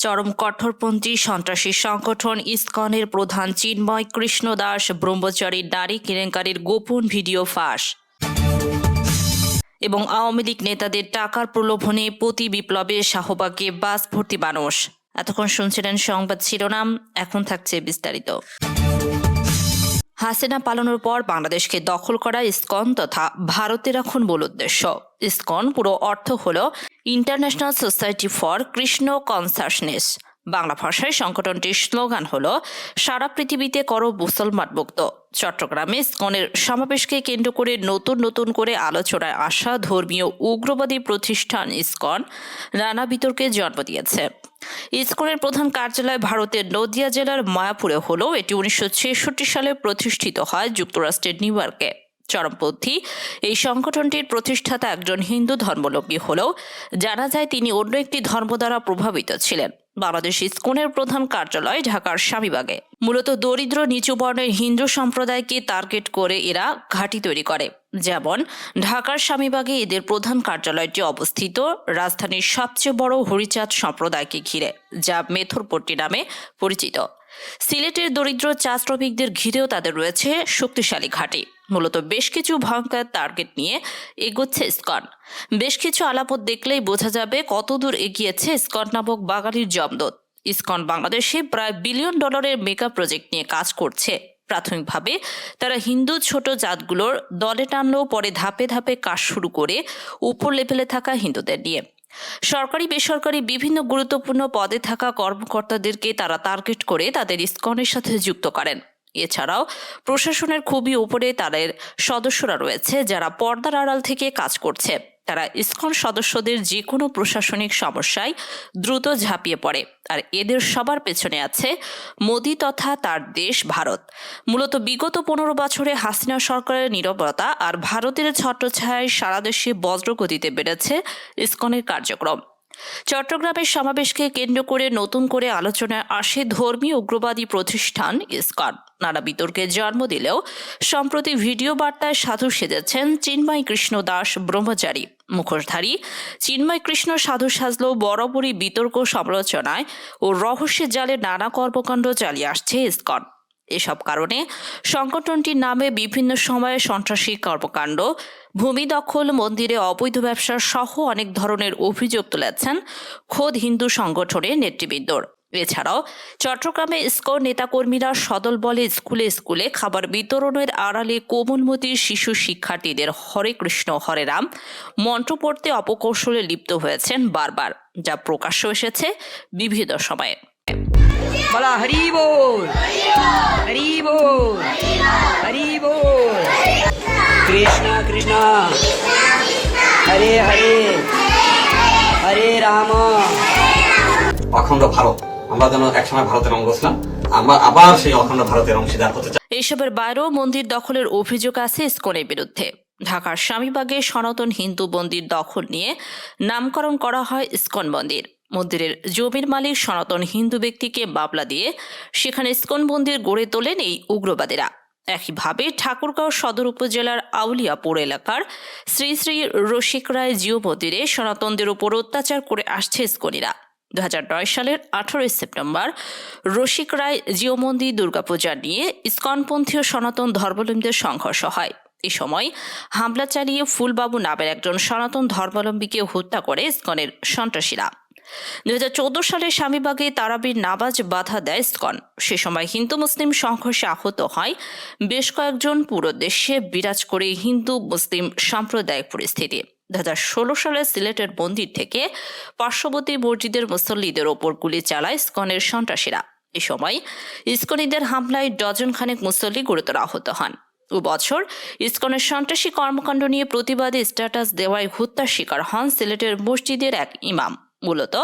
চরম কঠোরপন্থী সন্ত্রাসী সংগঠন ইসকনের প্রধান চিন্ময় কৃষ্ণ দাস ব্রহ্মচারীর নারী কেলেঙ্কারির গোপন ভিডিও ফাঁস। এবং আওয়ামী লীগ নেতাদের টাকার প্রলোভনে প্রতি বিপ্লবে শাহবাগে বাস ভর্তি মানুষ। এতক্ষণ শুনছিলেন সংবাদ শিরোনাম, এখন থাকছে বিস্তারিত। হাসিনা পালানোর পর বাংলাদেশকে দখল করা ইসকন তথা ভারতের এখন মূল উদ্দেশ্য। ইসকন পুরো অর্থ হল international society for Krishna consciousness Bangla ভাষায় সংগঠনটির স্লোগান হল, সারা পৃথিবীতে করো মুসলমান মুক্ত চট্টগ্রামে ইসকনের সমাবেশকে কেন্দ্র করে নতুন নতুন করে আলোচনায় আসা ধর্মীয় উগ্রবাদী প্রতিষ্ঠান ইসকন নানা বিতর্কে জন্ম দিয়েছে। ইসকনের প্রধান কার্যালয় ভারতের নদিয়া জেলার মায়াপুরে হলেও এটি উনিশশো ছেষট্টি সালে প্রতিষ্ঠিত হয় যুক্তরাষ্ট্রের নিউ ইয়র্কে। চরমপন্থী এই সংগঠনটির প্রতিষ্ঠাতা একজন হিন্দু ধর্মলম্বী হলেও জানা যায় তিনি অন্য একটি ধর্ম দ্বারা প্রভাবিত ছিলেন। বাংলাদেশ স্কোনের প্রধান কার্যালয় ঢাকার স্বামীবাগে মূলত দরিদ্র নিচু বর্ণের হিন্দু সম্প্রদায়কে টার্গেট করে এরা ঘাঁটি তৈরি করে। যেমন, ঢাকার স্বামীবাগে এদের প্রধান কার্যালয়টি অবস্থিত রাজধানীর সবচেয়ে বড় হরিচাঁদ সম্প্রদায়কে ঘিরে, যা মেথরপট্টি নামে পরিচিত। সিলেটের দরিদ্র চা শ্রমিকদের ঘিরেও তাদের রয়েছে শক্তিশালী ঘাঁটি। মূলত বেশ কিছু ভয়ঙ্কর টার্গেট নিয়ে এগোচ্ছে স্কন বেশ কিছু আলাপত দেখলেই বোঝা যাবে কতদূর এগিয়েছে স্কন নামক বাঙালির জমদত। ইসকন বাংলাদেশে প্রায় বিলিয়ন ডলারের মেগা প্রজেক্ট নিয়ে কাজ করছে। প্রাথমিকভাবে তারা হিন্দু ছোট জাতগুলোর দলে টানলেও পরে ধাপে ধাপে কাজ শুরু করে উপর লেভেলে থাকা হিন্দুদের নিয়ে। সরকারি, বেসরকারি বিভিন্ন গুরুত্বপূর্ণ পদে থাকা কর্মকর্তাদেরকে তারা টার্গেট করে তাদের ইস্কনের সাথে যুক্ত করেন। এছাড়াও প্রশাসনের খুবই উপরে তাদের সদস্যরা রয়েছে যারা পর্দার আড়াল থেকে কাজ করছে। তারা ইসকন সদস্যদের যে কোনো প্রশাসনিক সমস্যায় দ্রুত ঝাঁপিয়ে পড়ে। আর এদের সবার পেছনে আছে মোদি তথা তার দেশ ভারত। মূলত বিগত পনেরো বছরে হাসিনা সরকারের নিরবতা আর ভারতের ছত্রছায়ায় সারা দেশে বজ্রগতিতে বেড়েছে ইসকনের কার্যক্রম। চট্টগ্রামের সমাবেশকে কেন্দ্র করে নতুন করে আলোচনায় আসে ধর্মীয় উগ্রবাদী প্রতিষ্ঠান ইসকন নানা বিতর্কে জন্ম দিলেও সম্প্রতি ভিডিও বার্তায় সাধু সেজেছেন চিন্ময় কৃষ্ণ দাস ব্রহ্মচারী। মুখোশধারী চিন্ময় কৃষ্ণ সাধু সাজলেও বরাবরই বিতর্ক সমালোচনায় ও রহস্যের জালে নানা কর্মকাণ্ড চালিয়ে আসছে ইসকন এসব কারণে সংগঠনটির নামে বিভিন্ন সময়ে সন্ত্রাসী কর্মকাণ্ড, ভূমি দখল, মন্দিরে অবৈধ ব্যবসা সহ অনেক ধরনের অভিযোগ তুলেছেন খোদ হিন্দু সংগঠনের নেতৃবৃন্দর এছাড়াও চট্টগ্রামে ইসকো নেতাকর্মীরা সদল বলে স্কুলে স্কুলে খাবার বিতরণের আড়ালে কোমলমতি শিশু শিক্ষার্থীদের হরে কৃষ্ণ, হরে রাম মন্ত্র পড়তে অপকৌশলে লিপ্ত হয়েছেন বারবার, যা প্রকাশ্য এসেছে বিভিন্ন সময়ে। বলা হরি বল। হরি বল। হরি বল। কৃষ্ণ কৃষ্ণ। হরে হরে। হরে রাম। অখণ্ড ভারত। আমরা যেন একসময় ভারতের অঙ্গ ছিলাম আমরা আবার সেই অখণ্ড ভারতের অংশীদার হতে চাই। এসবের বাইরেও মন্দির দখলের অভিযোগ আছে ইসকনের বিরুদ্ধে। ঢাকার স্বামীবাগে সনাতন হিন্দু মন্দির দখল নিয়ে নামকরণ করা হয় ইস্কন মন্দির। মন্দিরের জমির মালিক সনাতন হিন্দু ব্যক্তিকে বাবলা দিয়ে সেখানে ইসকন মন্দির গড়ে তোলেন এই উগ্রবাদীরা। একইভাবে ঠাকুরগাঁও সদর উপজেলার আউলিয়াপুর এলাকার শ্রী শ্রী রসিক রায় জিও মন্দিরে সনাতনদের উপর অত্যাচার করে আসছে ইসকনিরা। দু সালের আঠারোই সেপ্টেম্বর রসিক রায় জিও মন্দির দুর্গাপূজা নিয়ে ইস্কনপন্থীয় সনাতন ধর্মাবলম্বীদের সংঘর্ষ হয়। এ সময় হামলা চালিয়ে ফুলবাবু নামের একজন সনাতন ধর্মাবলম্বীকে হত্যা করে ইস্কনের সন্ত্রাসীরা। দু হাজার চোদ্দ সালে স্বামীবাগে তারাবির নামাজ বাধা দেয় স্কন সে সময় হিন্দু মুসলিম সংঘর্ষে আহত হয়। বেশ কয়েকজন পুরো দেশে বিরাজ করে হিন্দু মুসলিম সাম্প্রদায়িক পরিস্থিতি। দু হাজার ষোলো সালে সিলেটের মন্দির থেকে পার্শ্ববর্তী মসজিদের মুসল্লিদের ওপর গুলি চালায় স্কনের সন্ত্রাসীরা। এ সময় ইস্কনিদের হামলায় ডজন খানেক মুসল্লি গুরুতর আহত হন। ও বছর ইস্কনের সন্ত্রাসী কর্মকাণ্ড নিয়ে প্রতিবাদী স্ট্যাটাস দেওয়ায় হত্যার শিকার হন সিলেটের মসজিদের এক ইমাম। মূলত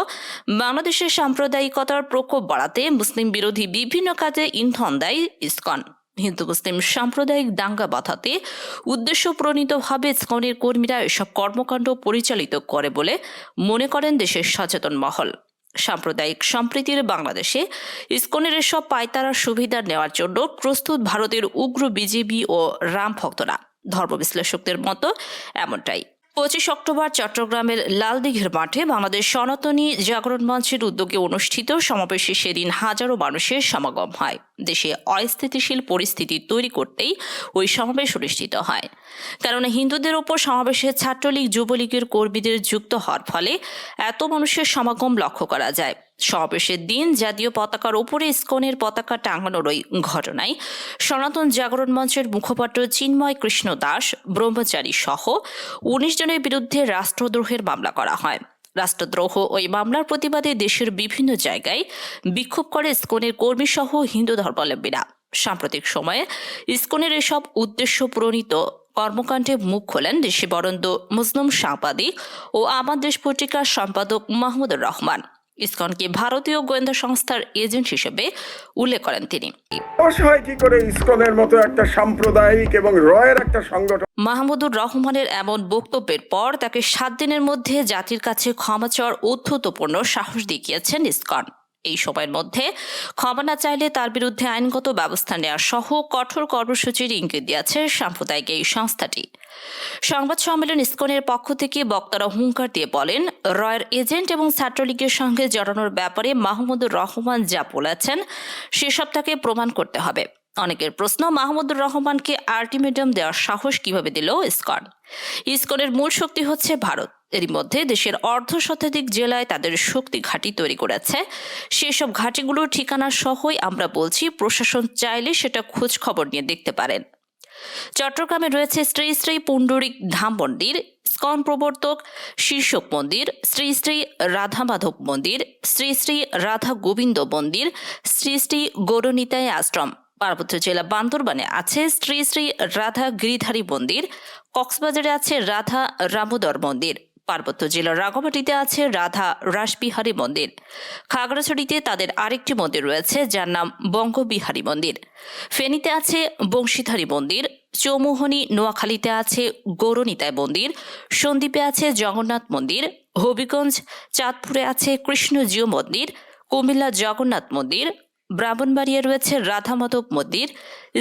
বাংলাদেশের সাম্প্রদায়িকতার প্রকোপ বাড়াতে মুসলিম বিরোধী বিভিন্ন কাজে ইন্ধন দেয় ইসকন। হিন্দু মুসলিম সাম্প্রদায়িক দাঙ্গা বাঁধাতে উদ্দেশ্য প্রণীতভাবে ইসকনের কর্মীরা এসব কর্মকাণ্ড পরিচালিত করে বলে মনে করেন দেশের সচেতন মহল। সাম্প্রদায়িক সম্প্রীতির বাংলাদেশে ইসকনের এসব পায়তারার সুবিধা নেওয়ার জন্য প্রস্তুত ভারতের উগ্র বিজেপি ও রাম ভক্তরা। ধর্ম বিশ্লেষকদের মতো এমনটাই। পঁচিশ অক্টোবর চট্টগ্রামের লালদীঘের মাঠে বাংলাদেশ সনাতনী জাগরণ মঞ্চের উদ্যোগে অনুষ্ঠিত সমাবেশে সেদিন হাজারো মানুষের সমাগম হয়। দেশে অস্থিতিশীল পরিস্থিতি তৈরি করতেই ওই সমাবেশ অনুষ্ঠিত হয়। কারণ হিন্দুদের ওপর সমাবেশে ছাত্রলীগ, যুবলীগের কর্মীদের যুক্ত হওয়ার ফলে এত মানুষের সমাগম লক্ষ্য করা যায়। সমাবেশের দিন জাতীয় পতাকার ওপরে ইস্কনের পতাকা টাঙানোর ওই ঘটনায় সনাতন জাগরণ মঞ্চের মুখপাত্র চিন্ময় কৃষ্ণ দাস, ব্রহ্মচারী সহ উনিশ জনের বিরুদ্ধে রাষ্ট্রদ্রোহের মামলা করা হয়। রাষ্ট্রদ্রোহ ওই মামলার প্রতিবাদে দেশের বিভিন্ন জায়গায় বিক্ষোভ করে ইস্কনের কর্মী সহ হিন্দু ধর্মাবলম্বীরা। সাম্প্রতিক সময়ে ইস্কনের এসব উদ্দেশ্য প্রণীত কর্মকাণ্ডে মুখ খোলেন দেশে বরন্দ মুসলিম সাংবাদিক ও আমার দেশ পত্রিকার সম্পাদক মাহমুদুর রহমান। ইসকনকে ভারতীয় গোয়েন্দা সংস্থার এজেন্ট হিসেবে উল্লেখ করেন তিনি। অসহায় কি করে ইসকনের মতো একটা সাম্প্রদায়িক এবং রয়ের একটা সংগঠন মাহমুদুর রহমানের এমন বক্তব্যের পর তাকে সাত দিনের মধ্যে জাতির কাছে ক্ষমা চাওয়ার উদ্ধতপূর্ণ সাহস দেখিয়েছেন ইসকন। এই সময়ের মধ্যে। ক্ষমা না চাইলে তার বিরুদ্ধে আইনগত ব্যবস্থা নেওয়া সহ কঠোর কর্মসূচির ইঙ্গিত দিয়েছে সাম্প্রদায়িক এই সংস্থাটি। সংবাদ সম্মেলন ইসকনের পক্ষ থেকে বক্তারা হুঙ্কার দিয়ে বলেন, রয়ের এজেন্ট এবং ছাত্রলীগের সঙ্গে জড়ানোর ব্যাপারে মাহমুদুর রহমান যা বলেছেন সেসব তাকে প্রমাণ করতে হবে। অনেকের প্রশ্ন, মাহমুদুর রহমানকে আল্টিমেটাম দেওয়ার সাহস কীভাবে দিল ইসকন? ইসকনের মূল শক্তি হচ্ছে ভারত। এরই মধ্যে দেশের অর্ধ শতাধিক জেলায় তাদের শক্তি ঘাঁটি তৈরি করেছে। সেসব ঘাঁটিগুলোর ঠিকানা সহই আমরা বলছি, প্রশাসন চাইলে সেটা খোঁজ খবর নিয়ে দেখতে পারেন। চট্টগ্রামে রয়েছে শ্রী শ্রী পুণ্ডরিক ধাম মন্দির স্কন প্রবর্তক শীর্ষক মন্দির, শ্রী শ্রী রাধা মাধব মন্দির, শ্রী শ্রী রাধা গোবিন্দ মন্দির, শ্রী শ্রী গৌরনিতায় আশ্রম। পার্বত্য জেলা বান্দরবানে আছে শ্রী শ্রী রাধা গিরিধারী মন্দির, কক্সবাজারে আছে রাধা রামোদর মন্দির। পার্বত্য জেলার রাঙামাটিতে আছে রাধা রাসবিহারী মন্দির। খাগড়াছড়িতে তাদের আরেকটি মন্দির রয়েছে, যার নাম বঙ্গবিহারী মন্দির। ফেনীতে আছে বংশীধারী মন্দির, চৌমোহনী নোয়াখালীতে আছে গৌরনিতায় মন্দির, সন্দ্বীপে আছে জগন্নাথ মন্দির, হবিগঞ্জ, চাঁদপুরে আছে কৃষ্ণজিও মন্দির, কুমিল্লা জগন্নাথ মন্দির ব্রাহ্মণবাড়িয়া রয়েছে রাধা মাধব মন্দির,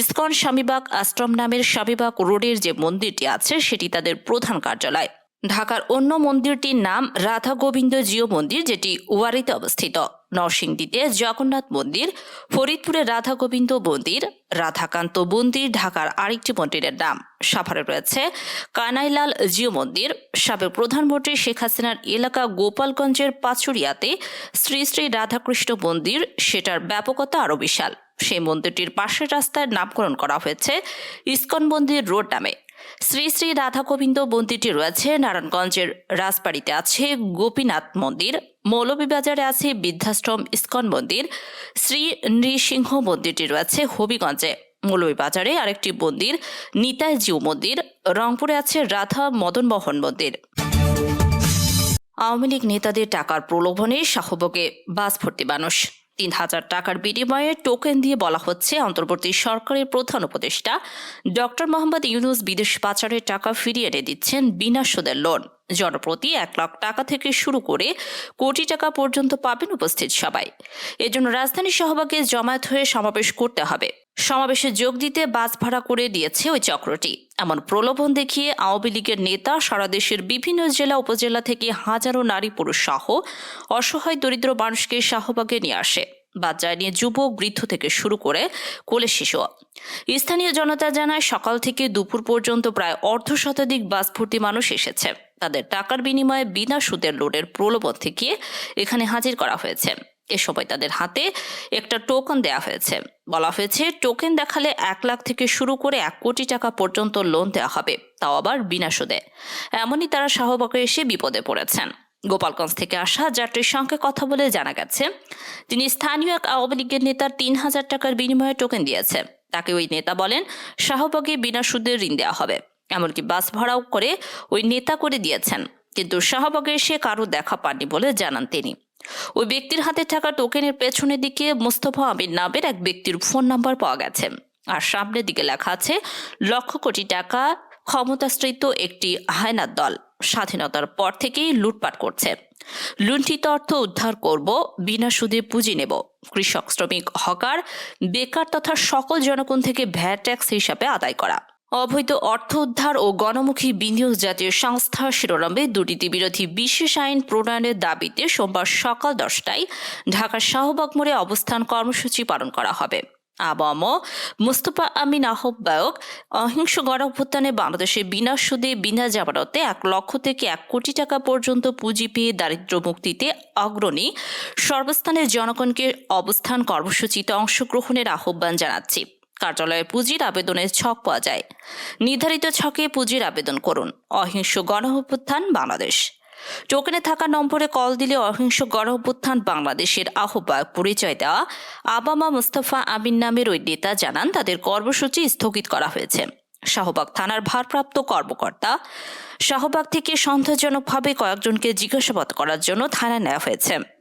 ইস্কন স্বামীবাগ আশ্রম নামের স্বামীবাগ রোডের যে মন্দিরটি আছে, সেটি তাদের প্রধান কার্যালয়। ঢাকার অন্য মন্দিরটির নাম রাধা গোবিন্দ জিও মন্দির, যেটি ওয়ারিতে অবস্থিত। নরসিংদীতে জগন্নাথ মন্দির, ফরিদপুরে রাধা গোবিন্দ মন্দির, রাধাকান্ত মন্দির, ঢাকার আরেকটি মন্দিরের নাম সাভারে রয়েছে কানাইলাল জিও মন্দির। সাবেক প্রধানমন্ত্রী শেখ হাসিনার এলাকা গোপালগঞ্জের পাচুরিয়াতে শ্রী শ্রী রাধাকৃষ্ণ মন্দির, সেটার ব্যাপকতা আরও বিশাল। সেই মন্দিরটির পাশের রাস্তার নামকরণ করা হয়েছে ইস্কন মন্দির রোড নামে। শ্রী শ্রী রাধা গোবিন্দ মন্দিরটি রয়েছে নারায়ণগঞ্জের রাজবাড়িতে আছে। গোপীনাথ মন্দির, মৌলভীবাজারে আছে বৃদ্ধাশ্রম ইস্কন মন্দির, শ্রী নৃসিংহ মন্দিরটি রয়েছে হবিগঞ্জে। মৌলভীবাজারে আরেকটি মন্দির নিতাই জিউ মন্দির, রংপুরে আছে রাধা মদনমোহন মন্দির। আওয়ামী লীগ নেতাদের টাকার প্রলোভনে শাহবগে বাস ভর্তি মানুষ। তিন হাজার টাকার বিনিময়ে টোকেন দিয়ে বলা হচ্ছে, অন্তর্বর্তী সরকারের প্রধান উপদেষ্টা ডক্টর মোহাম্মদ ইউনুস বিদেশ পাচারের টাকা ফিরিয়ে এনে দিচ্ছেন বিনা সুদের লোন। জনপ্রতি এক লাখ টাকা থেকে শুরু করে কোটি টাকা পর্যন্ত পাবেন উপস্থিত সবাই। এজন্য রাজধানী সহবাগে জমায়েত হয়ে সমাবেশ করতে হবে। সমাবেশে যোগ দিতে বাস ভাড়া করে দিয়েছে ওই চক্রটি। এমন প্রলোভন দেখিয়ে আওয়ামী লীগের নেতা সারা দেশের বিভিন্ন জেলা উপজেলা থেকে হাজারো নারী পুরুষ সহ অসহায় দরিদ্র মানুষকে শাহবাগে নিয়ে আসে। বাচ্চায় নিয়ে যুবক বৃদ্ধ থেকে শুরু করে কোলে শিশু। স্থানীয় জনতা জানায় সকাল থেকে দুপুর পর্যন্ত প্রায় অর্ধ শতাধিক বাস ভর্তি মানুষ এসেছে। তাদের টাকার বিনিময়ে বিনা সুদের লোডের প্রলোভন থেকে এখানে হাজির করা হয়েছে। এ সময় তাদের হাতে একটা টোকন দেওয়া হয়েছে। বলা হয়েছে টোকেন দেখালে এক লাখ থেকে শুরু করে এক কোটি টাকা পর্যন্ত লোন দেওয়া হবে। তাও আবার বিনা সুদে। এমনই তারা শাহবাগে এসে বিপদে পড়েছেন। গোপালগঞ্জ থেকে আসা যাত্রীর সঙ্গে কথা বলে জানা গেছে, তিনি স্থানীয় এক আওয়ামী লীগের নেতার তিন হাজার টাকার বিনিময়ে টোকেন দিয়েছে। তাকে ওই নেতা বলেন শাহবাগে বিনা সুদে ঋণ দেওয়া হবে। এমনকি বাস ভাড়াও করে ওই নেতা করে দিয়েছেন, কিন্তু শাহবাগে এসে কারও দেখা পাননি বলে জানান তিনি। ওই ব্যক্তির হাতে থাকা টোকেনের পেছনের দিকে মোস্তফা আমির নামের এক ব্যক্তির ফোন নাম্বার পাওয়া গেছে। আর সামনের দিকে লেখা আছে, লক্ষ কোটি টাকা ক্ষমতাশ্রিত একটি হায়নার দল স্বাধীনতার পর থেকেই লুটপাট করছে। লুণ্ঠিত অর্থ উদ্ধার করব, বিনা সুদে পুঁজি নেব। কৃষক, শ্রমিক, হকার, বেকার তথা সকল জনগণ থেকে ভ্যাট ট্যাক্স হিসাবে আদায় করা। অবৈধ অর্থ উদ্ধার ও গণমুখী বিনিয়োগ জাতীয় সংস্থা শিরোনামে দুর্নীতি বিরোধী বিশেষ আইন প্রণয়নের দাবিতে সোমবার সকাল দশটায় ঢাকার শাহবাগ মোড়ে অবস্থান কর্মসূচি পালন করা হবে। আবম মুস্তফা আমিন আহ্বায়ক অহিংস গণঅভ্যুত্থানে বাংলাদেশে বিনা সুদে, বিনা জামানতে এক লক্ষ থেকে এক কোটি টাকা পর্যন্ত পুঁজি পেয়ে দারিদ্র মুক্তিতে অগ্রণী সর্বস্থানের জনগণকে অবস্থান কর্মসূচিতে অংশগ্রহণের আহ্বান জানাচ্ছি। কার্যালয়ে পুঁজির আবেদনের ছক পাওয়া যায়। নির্ধারিত ছকে পুঁজির আবেদন করুন। অহিংস গণঅভ্যুত্থান বাংলাদেশ। টোকেনে থাকা নম্বরে কল দিলে অহিংস গণঅভ্যুত্থান বাংলাদেশের আহ্বায়ক পরিচয় দেওয়া আবামা মুস্তফা আমিন নামের ওই নেতা জানান তাদের কর্মসূচি স্থগিত করা হয়েছে। শাহবাগ থানার ভারপ্রাপ্ত কর্মকর্তা শাহবাগ থেকে সন্দেহজনকভাবে কয়েকজনকে জিজ্ঞাসাবাদ করার জন্য থানায় নেওয়া হয়েছে।